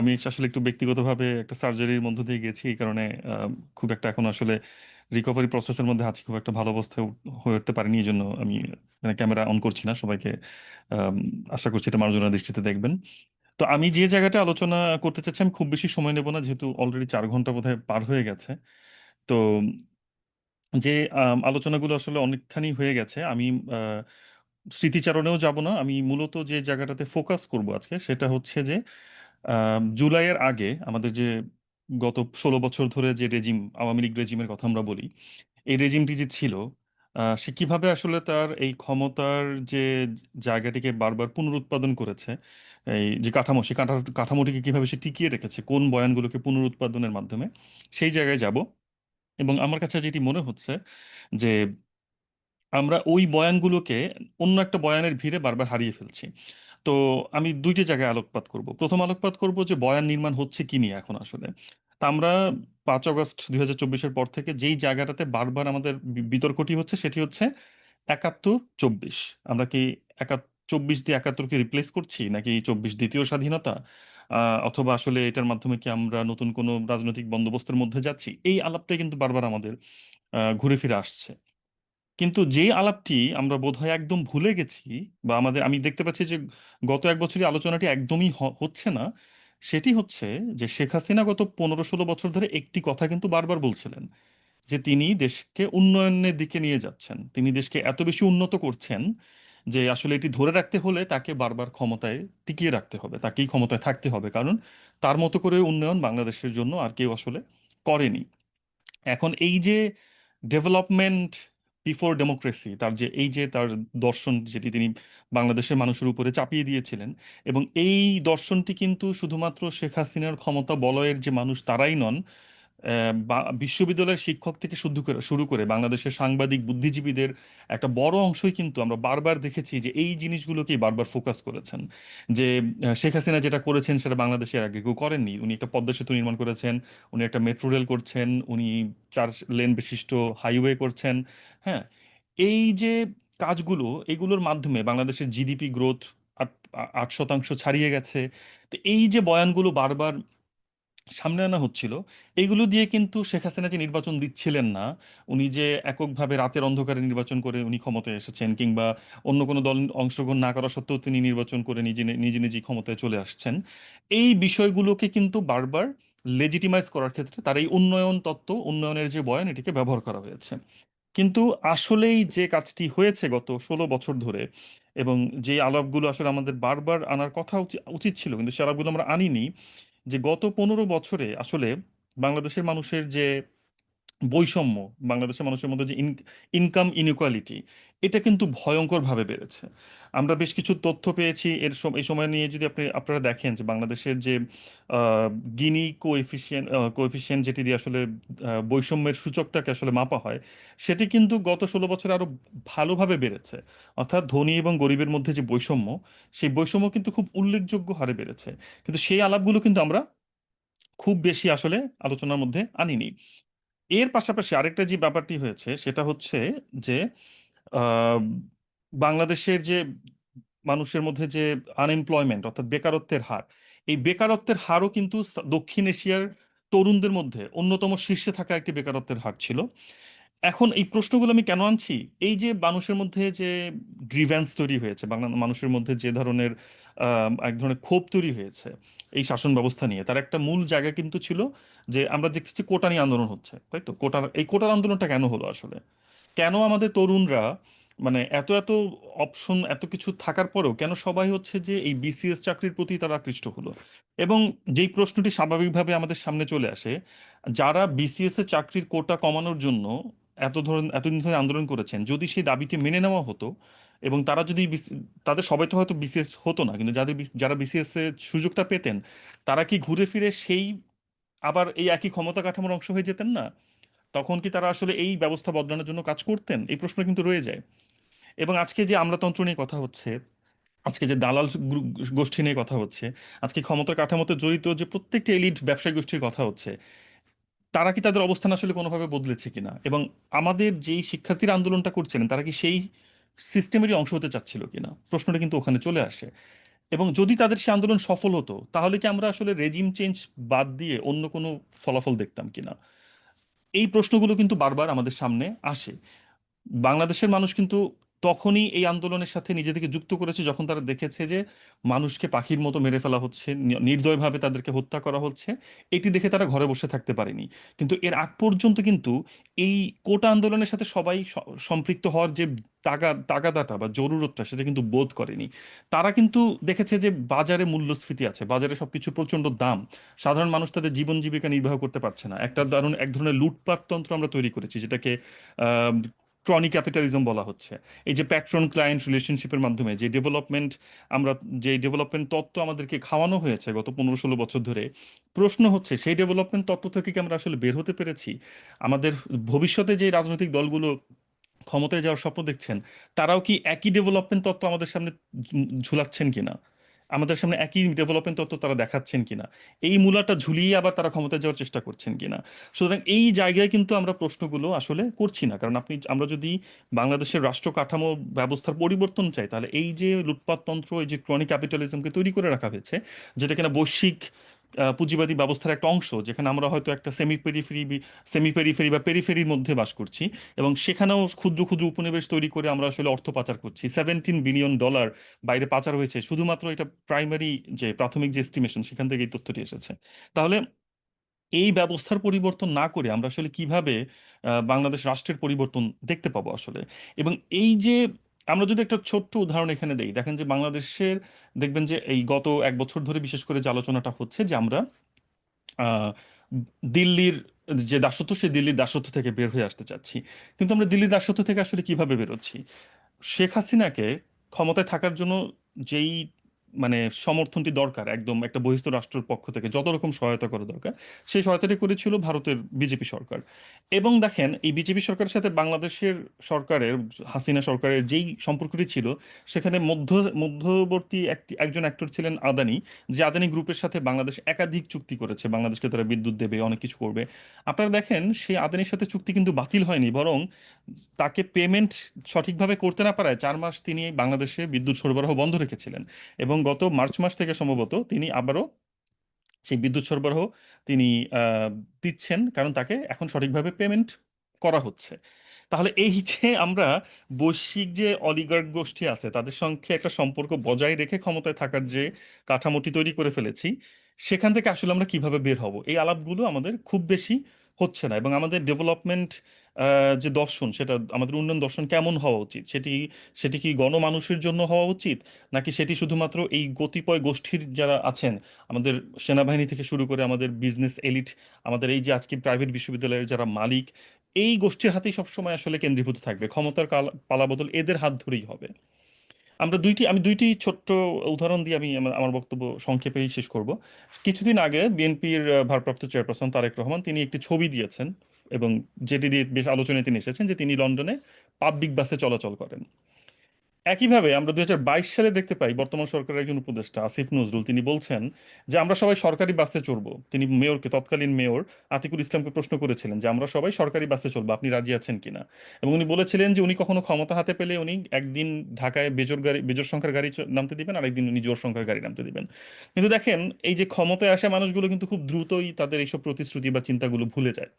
আমি আসলে একটু ব্যক্তিগতভাবে একটা সার্জারির মধ্য দিয়ে গেছি, এই কারণে খুব একটা এখন আসলে রিকভারি প্রসেসের মধ্যে আছি, খুব একটা ভালো অবস্থায় হয়ে উঠতে পারিনি, এই জন্য আমি মানে ক্যামেরা অন করছি না, সবাইকে আশা করছি এটা মার্জনা দৃষ্টিতে দেখবেন। তো আমি যে জায়গাটা আলোচনা করতে চাচ্ছি, আমি খুব বেশি সময় নেব না, যেহেতু অলরেডি চার ঘণ্টা বোধহয় পার হয়ে গেছে। তো যে আলোচনাগুলো আসলে অনেকখানি হয়ে গেছে, আমি স্মৃতিচারণেও যাব না, আমি মূলত যে জায়গাটাতে ফোকাস করব আজকে, সেটা হচ্ছে যে জুলাইয়ের আগে আমাদের যে গত ষোলো বছর ধরে যে রেজিম, আওয়ামী লীগ রেজিমের কথা আমরা বলি, এই রেজিমটি যে ছিল সে কীভাবে আসলে তার এই ক্ষমতার যে জায়গাটিকে বারবার পুনরুৎপাদন করেছে, এই যে কাঠামো কাঠা কাঠামোটিকে কীভাবে সে টিকিয়ে রেখেছে, কোন বয়ানগুলোকে পুনরুৎপাদনের মাধ্যমে, সেই জায়গায় যাব। এবং আমার কাছে যেটি মনে হচ্ছে যে, আমরা ওই বয়ানগুলোকে অন্য একটা বয়ানের ভিড়ে বারবার হারিয়ে ফেলছি। তো আমি দুইটি জায়গায় আলোকপাত করব। প্রথম আলোকপাত করব যে বয়ান নির্মাণ হচ্ছে কি নিয়ে এখন আসলে। তা আমরা পাঁচ অগস্ট দুই হাজার চব্বিশের পর থেকে যেই জায়গাটাতে বারবার আমাদের বিতর্কটি হচ্ছে সেটি হচ্ছে একাত্তর চব্বিশ। আমরা কি একাত, চব্বিশ দিয়ে একাত্তরকে রিপ্লেস করছি নাকি চব্বিশ দ্বিতীয় স্বাধীনতা? অথবা আসলে এটার মাধ্যমে কি আমরা নতুন কোনো রাজনৈতিক বন্দোবস্তের মধ্যে যাচ্ছি? এই আলাপটাই কিন্তু বারবার আমাদের ঘুরে ফিরে আসছে। কিন্তু যে আলাপটি আমরা বোধহয় একদম ভুলে গেছি বা আমাদের, আমি দেখতে পাচ্ছি যে গত এক বছরই আলোচনাটি একদমই হ- হচ্ছে না, সেটি হচ্ছে যে শেখ হাসিনা গত পনেরো ষোলো বছর ধরে একটি কথা কিন্তু বারবার বলছিলেন যে তিনি দেশকে উন্নয়নের দিকে নিয়ে যাচ্ছেন। তিনি দেশকে এত বেশি উন্নত করছেন যে আসলে এটি ধরে রাখতে হলে তাকে বারবার ক্ষমতায় টিকিয়ে রাখতে হবে, তাকেই ক্ষমতায় থাকতে হবে। কারণ তার মতো করে উন্নয়ন বাংলাদেশের জন্য আর কেউ আসলে করেনি। এখন এই যে ডেভেলপমেন্ট বিফোর ডেমোক্রেসি তার যে, এই যে, তার দর্শন যেটি তিনি বাংলাদেশের মানুষের উপরে চাপিয়ে দিয়েছিলেন, এবং এই দর্শনটি কিন্তু শুধুমাত্র শেখ হাসিনার ক্ষমতা বলয়ের যে মানুষ তারাই নন বিশ্ববিদ্যালয়ের শিক্ষক থেকে করে, শুরু করে বাংলাদেশের সাংবাদিক, বুদ্ধিজীবীদের একটা বড় অংশই কিন্তু আমরা বারবার দেখেছি যে এই জিনিসগুলোকেই বারবার ফোকাস করেছেন। যে শেখ হাসিনা যেটা করেছেন সেটা বাংলাদেশের আগে কেউ করেননি। উনি একটা পদ্মা সেতু নির্মাণ করেছেন, উনি একটা মেট্রো রেল করছেন, উনি চার লেন বিশিষ্ট হাইওয়ে করছেন হ্যাঁ? এই যে কাজগুলো, এগুলোর মাধ্যমে বাংলাদেশের জিডিপি গ্রোথ আট শতাংশ ছাড়িয়ে গেছে। তো এই যে বয়ানগুলো বারবার সামনে আনা হচ্ছিল। এগুলো দিয়ে কিন্তু শেখ হাসিনা যে নির্বাচন দিচ্ছিলেন না, উনি যে এককভাবে রাতের অন্ধকারে নির্বাচন করে উনি ক্ষমতায় এসেছেন কিংবা অন্য কোনো দল অংশগ্রহণ না করা সত্ত্বেও তিনি নির্বাচন করে নিজে নিজে নিজেই ক্ষমতায় চলে আসছেন। এই বিষয়গুলোকে কিন্তু বারবার লেজিটিমাইজ করার ক্ষেত্রে তার এই উন্নয়ন তত্ত্ব, উন্নয়নের যে বয়ান, এটিকে ব্যবহার করা হয়েছে। কিন্তু আসলেই যে কাজটি হয়েছে গত ষোলো বছর ধরে এবং যে আলাপগুলো আসলে আমাদের বারবার আনার কথা উচিত ছিল, কিন্তু সে আলাপগুলো আমরা আনিনি যে গত পনেরো বছরে আসলে বাংলাদেশের মানুষের যে বৈষম্য, বাংলাদেশের মানুষের মধ্যে যে ইনকাম ইনইকুয়ালিটি এটা কিন্তু ভয়ঙ্করভাবে বেড়েছে। আমরা বেশ কিছু তথ্য পেয়েছি, এর এই সময় নিয়ে যদি আপনি, আপনারা দেখেন যে বাংলাদেশের যে গিনি কোএফিসিয়েন্ট কোএফিসিয়েন্ট যেটি দিয়ে আসলে বৈষম্যের সূচকটাকে আসলে মাপা হয়, সেটি কিন্তু গত ষোলো বছরে আরও ভালোভাবে বেড়েছে। অর্থাৎ ধনী এবং গরিবের মধ্যে যে বৈষম্য, সেই বৈষম্য কিন্তু খুব উল্লেখযোগ্য হারে বেড়েছে। কিন্তু সেই আলাপগুলো কিন্তু আমরা খুব বেশি আসলে আলোচনার মধ্যে আনিনি। এর পাশাপাশি আরেকটা যে ব্যাপারটি হয়েছে, সেটা হচ্ছে যে বাংলাদেশের যে মানুষের মধ্যে যে আনএমপ্লয়মেন্ট অর্থাৎ বেকারত্বের হার, এই বেকারত্বের হারও কিন্তু দক্ষিণ এশিয়ার তরুণদের মধ্যে অন্যতম শীর্ষে থাকা একটি বেকারত্বের হার ছিল। এখন এই প্রশ্নগুলো আমি কেন আনছি? এই যে মানুষের মধ্যে যে গ্রিভ্যান্স তৈরি হয়েছে, বাংলা মানুষের মধ্যে যে ধরনের এক ধরনের ক্ষোভ তৈরি হয়েছে এই শাসন ব্যবস্থা নিয়ে। তার একটা মূল জায়গা কিন্তু ছিল যে আমরা দেখতেছি কোটা নিয়ে আন্দোলন হচ্ছে, তাই তো? কোটার, এই কোটার আন্দোলনটা কেন হলো আসলে? কেন আমাদের তরুণরা মানে এত এত অপশন, এত কিছু থাকার পরেও কেন সবাই হচ্ছে যে এই বিসিএস চাকরির প্রতি তারা আকৃষ্ট হলো? এবং যেই প্রশ্নটি স্বাভাবিকভাবে আমাদের সামনে চলে আসে, যারা বিসিএস এর চাকরির কোটা কমানোর জন্য এত ধরন, এতদিন ধরে আন্দোলন করেছেন, যদি সেই দাবিটি মেনে নেওয়া হতো এবং তারা যদি তাদের সবাই তো হয়তো বিসিএস হতো না, কিন্তু যাদের যারা বিসিএস এর সুযোগটা পেতেন, তারা কি ঘুরে ফিরে সেই আবার এই একই ক্ষমতা কাঠামোর অংশ হয়ে যেতেন না? তখন কি তারা আসলে এই ব্যবস্থা বদলানোর জন্য কাজ করতেন? এই প্রশ্ন কিন্তু রয়ে যায়। এবং আজকে যে আমলাতন্ত্র নিয়ে কথা হচ্ছে, আজকে যে দালাল গোষ্ঠী নিয়ে কথা হচ্ছে, আজকে ক্ষমতার কাঠামোতে জড়িত যে প্রত্যেকটি এলিট ব্যবসায়ী গোষ্ঠীর কথা হচ্ছে, তারা কি তাদের অবস্থান আসলে কোনোভাবে বদলেছে কিনা? এবং আমাদের যেই শিক্ষার্থীরা আন্দোলনটা করছিলেন, তারা কি সেই সিস্টেমেরই অংশ হতে চাচ্ছিল কিনা? প্রশ্নটা কিন্তু ওখানে চলে আসে। এবং যদি তাদের সে আন্দোলন সফল হতো, তাহলে কি আমরা আসলে রেজিম চেঞ্জ বাদ দিয়ে অন্য কোনো ফলাফল দেখতাম কিনা? এই প্রশ্নগুলো কিন্তু বারবার আমাদের সামনে আসে। বাংলাদেশের মানুষ কিন্তু তখনই এই আন্দোলনের সাথে নিজেদেরকে যুক্ত করেছে যখন তারা দেখেছে যে মানুষকে পাখির মতো মেরে ফেলা হচ্ছে নির্দয়ভাবে তাদেরকে হত্যা করা হচ্ছে। এটি দেখে তারা ঘরে বসে থাকতে পারেনি। কিন্তু এর আগ পর্যন্ত কিন্তু এই কোটা আন্দোলনের সাথে সবাই সম্পৃক্ত হওয়ার যে তাগা, তাগাদাটা বা জরুরতটা সেটা কিন্তু বোধ করেনি। তারা কিন্তু দেখেছে যে বাজারে মূল্যস্ফীতি আছে, বাজারে সবকিছু প্রচণ্ড দাম। সাধারণ মানুষ তাদের জীবন জীবিকা নির্বাহ করতে পারছে না। একটা দারুণ, এক ধরনের লুটপাট তন্ত্র আমরা তৈরি করেছি যেটাকে ক্রনি ক্যাপিটালিজম বলা হচ্ছে। এই যে প্যাট্রন ক্লায়েন্ট রিলেশনশিপের মাধ্যমে যে ডেভেলপমেন্ট আমরা, যে ডেভেলপমেন্ট তত্ত্ব আমাদেরকে খাওয়ানো হয়েছে গত পনেরো ষোলো বছর ধরে, প্রশ্ন হচ্ছে সেই ডেভেলপমেন্ট তত্ত্ব থেকে কি আমরা আসলে বের হতে পেরেছি? আমাদের ভবিষ্যতে যে রাজনৈতিক দলগুলো ক্ষমতায় যাওয়ার স্বপ্ন দেখছেন, তারাও কি একই ডেভেলপমেন্ট তত্ত্ব আমাদের সামনে ঝুলাচ্ছেন কিনা? আমাদের সামনে একই ডেভেলপমেন্ট তত্ত্ব তারা দেখাচ্ছেন কিনা? এই মূলাটা ঝুলিয়ে আবার তারা ক্ষমতায় যাওয়ার চেষ্টা করছেন কিনা? সুতরাং এই জায়গায় কিন্তু আমরা প্রশ্নগুলো আসলে করছি না। কারণ আপনি, আমরা যদি বাংলাদেশের রাষ্ট্র কাঠামো ব্যবস্থার পরিবর্তন চাই, তাহলে এই যে লুটপাটতন্ত্র, এই যে ক্রনিক ক্যাপিটালিজমকে তৈরি করে রাখা হয়েছে, যেটা কিনা বৈশ্বিক পুঁজিবাদী ব্যবস্থার একটা অংশ, যেখানে আমরা হয়তো একটা সেমি পেরিফেরি সেমি পেরিফেরি বা পেরিফেরির মধ্যে বাস করছি। এবং সেখানেও ক্ষুদ্র ক্ষুদ্র উপনিবেশ তৈরি করে আমরা আসলে অর্থ পাচার করছি। সেভেন্টিন বিলিয়ন ডলার বাইরে পাচার হয়েছে। শুধুমাত্র এটা প্রাইমারি যে প্রাথমিক যে এস্টিমেশন সেখান থেকে এই তথ্যটি এসেছে। তাহলে এই ব্যবস্থার পরিবর্তন না করে আমরা আসলে কীভাবে বাংলাদেশ রাষ্ট্রের পরিবর্তন দেখতে পাবো আসলে? এবং এই যে আমরা যদি একটা ছোট্ট উদাহরণ এখানে দেই, দেখেন যে বাংলাদেশের, দেখবেন যে এই গত এক বছর ধরে বিশেষ করে যে আলোচনাটা হচ্ছে যে আমরা দিল্লির যে দাসত্ব, সেই দিল্লির দাসত্ব থেকে বের হয়ে আসতে চাচ্ছি। কিন্তু আমরা দিল্লির দাসত্ব থেকে আসলে কীভাবে বেরোচ্ছি? শেখ হাসিনাকে ক্ষমতায় থাকার জন্য যেই মানে সমর্থনটি দরকার, একদম একটা বহিস্থ রাষ্ট্রের পক্ষ থেকে যত রকম সহায়তা করা দরকার, সেই সহায়তাটি করেছিল ভারতের বিজেপি সরকার। এবং দেখেন, এই বিজেপি সরকারের সাথে বাংলাদেশের সরকারের, হাসিনা সরকারের যেই সম্পর্কটি ছিল, সেখানে মধ্য, মধ্যবর্তী একটি, একজন অ্যাক্টর ছিলেন আদানি, যে আদানি গ্রুপের সাথে বাংলাদেশ একাধিক চুক্তি করেছে। বাংলাদেশকে তারা বিদ্যুৎ দেবে, অনেক কিছু করবে। আপনারা দেখেন, সেই আদানির সাথে চুক্তি কিন্তু বাতিল হয়নি, বরং তাকে পেমেন্ট সঠিকভাবে করতে না পারায় চার মাস তিনি বাংলাদেশে বিদ্যুৎ সরবরাহ বন্ধ রেখেছিলেন। এবং গত মার্চ মাস থেকে সম্ভবত তিনি আবারও সেই বিদ্যুৎ সরবরাহ তিনি দিচ্ছেন কারণ তাকে এখন সঠিকভাবে পেমেন্ট করা হচ্ছে। তাহলে এই যে আমরা বৈশ্বিক যে অলিগার্ক গোষ্ঠী আছে, তাদের সঙ্গে একটা সম্পর্ক বজায় রেখে ক্ষমতায় থাকার যে কাঠামোটি তৈরি করে ফেলেছি, সেখান থেকে আসলে আমরা কীভাবে বের হব? এই আলাপগুলো আমাদের খুব বেশি হচ্ছে না এবং আমাদের ডেভেলপমেন্ট যে দর্শন সেটা, আমাদের উন্নয়ন দর্শন কেমন হওয়া উচিত? সেটি সেটি কি গণমানুষের জন্য হওয়া উচিত? নাকি সেটি শুধুমাত্র এই গতিপয় গোষ্ঠীর যারা আছেন, আমাদের সেনাবাহিনী থেকে শুরু করে আমাদের বিজনেস এলিট আমাদের এই যে আজকে প্রাইভেট বিশ্ববিদ্যালয়ের যারা মালিক, এই গোষ্ঠীর হাতেই সবসময় আসলে কেন্দ্রীভূত থাকবে। ক্ষমতার পালাবদল এদের হাত ধরেই হবে। আমরা দুইটি, আমি দুইটি ছোট্ট উদাহরণ দিয়ে আমি আমার বক্তব্য সংক্ষেপেই শেষ করব। কিছুদিন আগে বিএনপির ভারপ্রাপ্ত চেয়ারপারসন তারেক রহমান তিনি একটি ছবি দিয়েছেন এবং যেটি দিয়ে বেশ আলোচনায় তিনি এসেছেন যে তিনি লন্ডনে পাবলিক বাসে চলাচল করেন। একইভাবে আমরা দুই হাজার বাইশ সালে দেখতে পাই বর্তমান সরকারের একজন উপদেষ্টা আসিফ নজরুল, তিনি বলছেন যে, আমরা সবাই সরকারি বাসে চড়বো। তিনি মেয়রকে, তৎকালীন মেয়র আতিকুল ইসলামকে প্রশ্ন করেছিলেন যে, আমরা সবাই সরকারি বাসে চলবো আপনি রাজি আছেন কিনা এবং উনি বলেছিলেন যে, উনি কখনো ক্ষমতা হাতে পেলে উনি একদিন ঢাকায় বেজোর গাড়ি, বেজোর সংখ্যার গাড়ি নামতে দিবেন, আর একদিন উনি জোর সংখ্যার গাড়ি নামতে দিবেন। কিন্তু দেখেন, এই যে ক্ষমতায় আসা মানুষগুলো কিন্তু খুব দ্রুতই তাদের এইসব প্রতিশ্রুতি বা চিন্তাগুলো ভুলে যায়।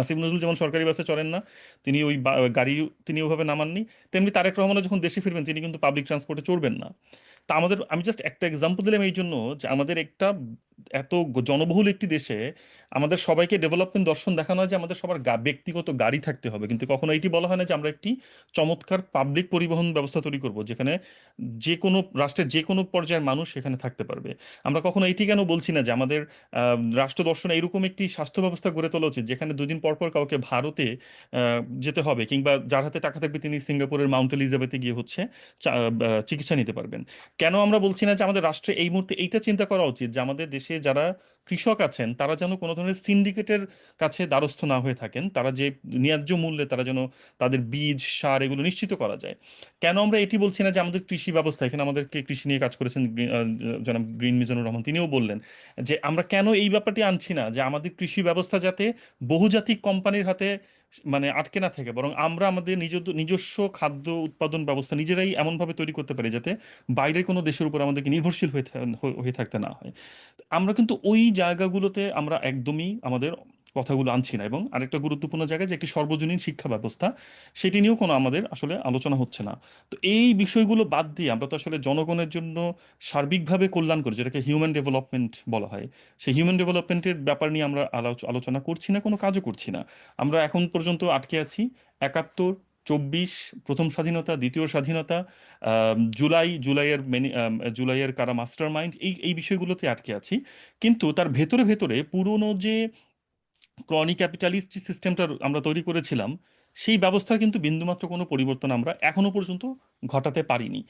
আসিফ নজরুল যেমন সরকারি বাসে চড়েন না, তিনি ওই গাড়ি তিনি ওভাবে নামাননি, তেমনি তারেক রহমানও যখন দেশে ফিরবেন, তিনি কিন্তু পাবলিক ট্রান্সপোর্টে চড়বেন না। তা আমাদের, আমি জাস্ট একটা এক্সাম্পল দিলাম এই জন্য যে আমাদের একটা এত জনবহুল একটি দেশে আমাদের সবাইকে ডেভেলপমেন্ট দর্শন দেখানো হয় যে আমাদের সবার ব্যক্তিগত গাড়ি থাকতে হবে। কিন্তু কখনো এটি বলা হয় না যে আমরা একটি চমৎকার পাবলিক পরিবহন ব্যবস্থা তৈরি করব যেখানে যে কোনো রাষ্ট্রের যে কোনো পর্যায়ের মানুষ সেখানে থাকতে পারবে। আমরা কখনো এটি কেন বলছি না যে আমাদের রাষ্ট্র দর্শনে এরকম একটি স্বাস্থ্য ব্যবস্থা গড়ে তোলা উচিত যেখানে দুদিন পর পর কাউকে ভারতে যেতে হবে কিংবা যার হাতে টাকা থাকবে তিনি সিঙ্গাপুরের মাউন্ট এলিজাবেথে গিয়ে হচ্ছে চিকিৎসা নিতে পারবেন। কেন আমরা বলছি না যে আমাদের রাষ্ট্রে এই মুহূর্তে এইটা চিন্তা করা উচিত যে আমাদের দেশে যারা কৃষক আছেন, তারা যেন কোনো ধরনের সিন্ডিকেটের কাছে দ্বারস্থ না হয়ে থাকেন, তারা যে ন্যায্য মূল্যে তারা যেন তাদের বীজ, সার এগুলো নিশ্চিত করা যায়। কেন আমরা এটি বলছি না যে আমাদের কৃষি ব্যবস্থা, এখানে আমাদেরকে কৃষি নিয়ে কাজ করেছেন জনাব গ্রিন মিজানুর রহমান, তিনিও বললেন যে আমরা কেন এই ব্যাপারটি আনছি না যে আমাদের কৃষি ব্যবস্থা যাতে বহুজাতিক কোম্পানির হাতে মানে আটকে না থাকে, বরং আমরা আমাদের নিজ, নিজস্ব খাদ্য উৎপাদন ব্যবস্থা নিজেরাই এমনভাবে তৈরি করতে পারি যাতে বাইরে কোনো দেশের উপর আমাদেরকে নির্ভরশীল হয়ে হয়ে থাকতে না হয়। আমরা কিন্তু ওই জায়গাগুলোতে আমরা একদমই আমাদের কথাগুলো আনছি না। এবং আরেকটা গুরুত্বপূর্ণ জায়গা যে একটি সর্বজনীন শিক্ষা ব্যবস্থা, সেটি নিয়েও কোনো আমাদের আসলে আলোচনা হচ্ছে না। তো এই বিষয়গুলো বাদ দিয়ে আমরা তো আসলে জনগণের জন্য সার্বিকভাবে কল্যাণ করি যেটাকে হিউম্যান ডেভেলপমেন্ট বলা হয়, সেই হিউম্যান ডেভেলপমেন্টের ব্যাপার নিয়ে আমরা আলোচনা করছি না, কোনো কাজও করছি না। আমরা এখন পর্যন্ত আটকে আছি। একাত্তর, চব্বিশ, প্রথম স্বাধীনতা, দ্বিতীয় স্বাধীনতা জুলাই, জুলাইয়ের মেনি জুলাইয়ের কারা মাস্টার মাইন্ড এই এই বিষয়গুলোতে আটকে আছি। কিন্তু তার ভেতরে ভেতরে পুরনো যে ক্রনি ক্যাপিটালিস্ট সিস্টেমটা আমরা তৈরি করেছিলাম, সেই ব্যবস্থার কিন্তু বিন্দুমাত্র কোনো পরিবর্তন আমরা এখনও পর্যন্ত ঘটাতে পারিনি।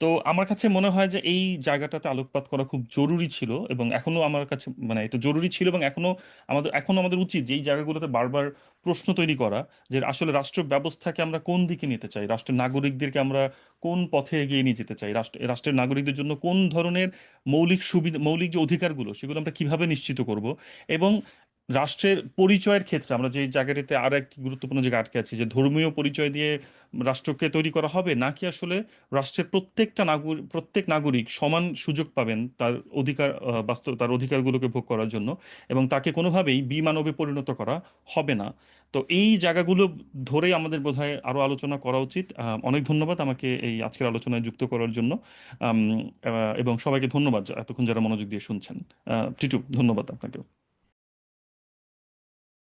তো আমার কাছে মনে হয় যে এই জায়গাটাতে আলোকপাত করা খুব জরুরি ছিল এবং এখনও আমার কাছে মানে এটা জরুরি ছিল এবং এখনও আমাদের এখনও আমাদের উচিত যে এই জায়গাগুলোতে বারবার প্রশ্ন তৈরি করা যে আসলে রাষ্ট্র ব্যবস্থাকে আমরা কোন দিকে নিতে চাই, রাষ্ট্রের নাগরিকদেরকে আমরা কোন পথে এগিয়ে নিয়ে যেতে চাই, রাষ্ট্র, রাষ্ট্রের নাগরিকদের জন্য কোন ধরনের মৌলিক সুবিধা, মৌলিক যে অধিকারগুলো সেগুলো আমরা কীভাবে নিশ্চিত করব এবং রাষ্ট্রের পরিচয়ের ক্ষেত্রে আমরা যে জায়গাটিতে আর একটি গুরুত্বপূর্ণ জায়গা আটকে আছি, যে ধর্মীয় পরিচয় দিয়ে রাষ্ট্রকে তৈরি করা হবে, নাকি আসলে রাষ্ট্রের প্রত্যেকটা নাগরিক প্রত্যেক নাগরিক সমান সুযোগ পাবেন তার অধিকার বাস্তব, তার অধিকারগুলোকে ভোগ করার জন্য এবং তাকে কোনোভাবেই বিমানবে পরিণত করা হবে না। তো এই জায়গাগুলো ধরেই আমাদের বোধ হয় আরও আলোচনা করা উচিত। অনেক ধন্যবাদ আমাকে এই আজকের আলোচনায় যুক্ত করার জন্য। এবং সবাইকে ধন্যবাদ, এতক্ষণ যারা মনোযোগ দিয়ে শুনছেন। টিটু, ধন্যবাদ আপনাকে